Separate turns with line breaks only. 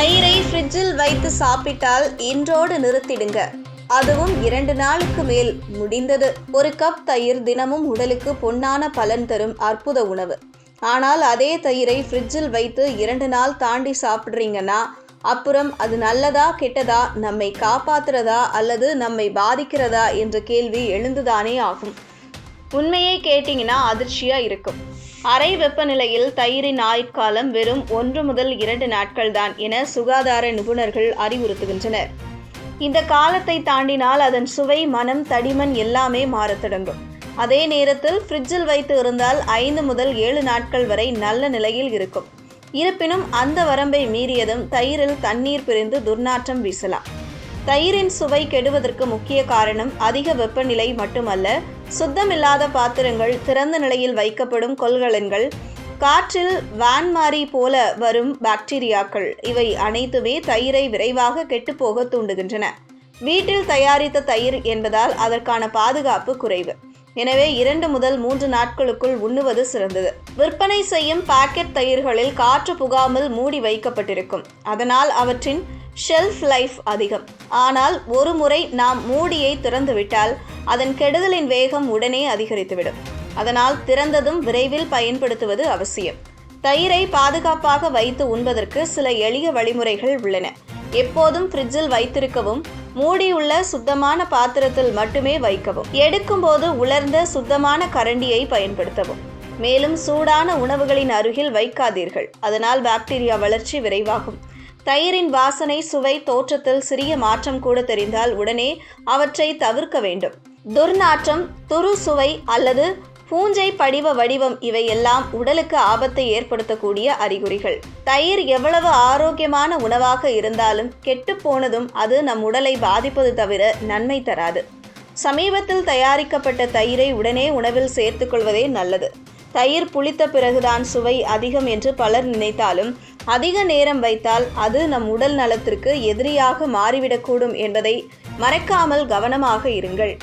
தயிரை ஃப்ரிட்ஜில் வைத்து சாப்பிட்டால் இன்றோடு நிறுத்திடுங்க. அதுவும் இரண்டு நாளுக்கு மேல் முடிந்தது. ஒரு கப் தயிர் தினமும் உடலுக்கு பொன்னான பலன் தரும் அற்புத உணவு. ஆனால் அதே தயிரை ஃப்ரிட்ஜில் வைத்து இரண்டு நாள் தாண்டி சாப்பிட்றீங்கன்னா அப்புறம் அது நல்லதா கெட்டதா நம்மை காப்பாத்துறதா அல்லது நம்மை பாதிக்கிறதா என்ற கேள்வி எழுந்துதானே ஆகும். உண்மையை கேட்டிங்கன்னா அதிர்ச்சியாக இருக்கும். அறை வெப்பநிலையில் தயிரின் ஆயுட்காலம் வெறும் ஒன்று முதல் இரண்டு நாட்கள் தான் என சுகாதார நிபுணர்கள் அறிவுறுத்துகின்றனர். இந்த காலத்தை தாண்டினால் அதன் சுவை மனம் தடிமன் எல்லாமே மாறத் தொடங்கும். அதே நேரத்தில் ஃப்ரிட்ஜில் வைத்து இருந்தால் ஐந்து முதல் ஏழு நாட்கள் வரை நல்ல நிலையில் இருக்கும். இருப்பினும் அந்த வரம்பை மீறியதும் தயிரில் தண்ணீர் பிரிந்து துர்நாற்றம் வீசலாம். தயிரின் சுவை கெடுவதற்கு முக்கிய காரணம் அதிக வெப்பநிலை மட்டுமல்ல சுத்தமில்லாத பாத்திரங்கள் திறந்த நிலையில் வைக்கப்படும் கொள்கலன்கள் காற்றில் வான்மாரி போல வரும் பாக்டீரியாக்கள் இவை அனைத்துமே தயிரை விரைவாக கெட்டுப்போக தூண்டுகின்றன. வீட்டில் தயாரித்த தயிர் என்பதால் அதற்கான பாதுகாப்பு குறைவு. எனவே இரண்டு முதல் மூன்று நாட்களுக்குள் உண்ணுவது சிறந்தது. விற்பனை செய்யும் பாக்கெட் தயிர்களில் காற்று புகாமல் மூடி வைக்கப்பட்டிருக்கும். அதனால் அவற்றின் ஷெல்ஃப் லைஃப் அதிகம். ஆனால் ஒரு முறை நாம் மூடியை திறந்துவிட்டால் அதன் கெடுதலின் வேகம் உடனே அதிகரித்துவிடும். அதனால் திறந்ததும் விரைவில் பயன்படுத்துவது அவசியம். தயிரை பாதுகாப்பாக வைத்து உண்பதற்கு சில எளிய வழிமுறைகள் உள்ளன. எப்போதும் ஃப்ரிட்ஜில் வைத்திருக்கவும் மூடியுள்ள சுத்தமான பாத்திரத்தில் மட்டுமே வைக்கவும் எடுக்கும்போது உலர்ந்த சுத்தமான கரண்டியை பயன்படுத்தவும். மேலும் சூடான உணவுகளின் அருகில் வைக்காதீர்கள். அதனால் பாக்டீரியா வளர்ச்சி விரைவாகும். தயிரின் வாசனை சுவை தோற்றத்தில் சிறிய மாற்றம் கூட தெரிந்தால் உடனே அவற்றை தவிர்க்க வேண்டும். துர்நாற்றம் துரு சுவை அல்லது பூஞ்சை படிவ வடிவம் இவையெல்லாம் உடலுக்கு ஆபத்தை ஏற்படுத்தக்கூடிய அறிகுறிகள். தயிர் எவ்வளவு ஆரோக்கியமான உணவாக இருந்தாலும் கெட்டு போனதும் அது நம் உடலை பாதிப்பது தவிர நன்மை தராது. சமீபத்தில் தயாரிக்கப்பட்ட தயிரை உடனே உணவில் சேர்த்துக்கொள்வதே நல்லது. தயிர் புளித்த பிறகுதான் சுவை அதிகம் என்று பலர் நினைத்தாலும் அதிக நேரம் வைத்தால் அது நம் உடல் நலத்திற்கு எதிரியாக மாறிவிடக்கூடும் என்பதை மறக்காமல் கவனமாக இருங்கள்.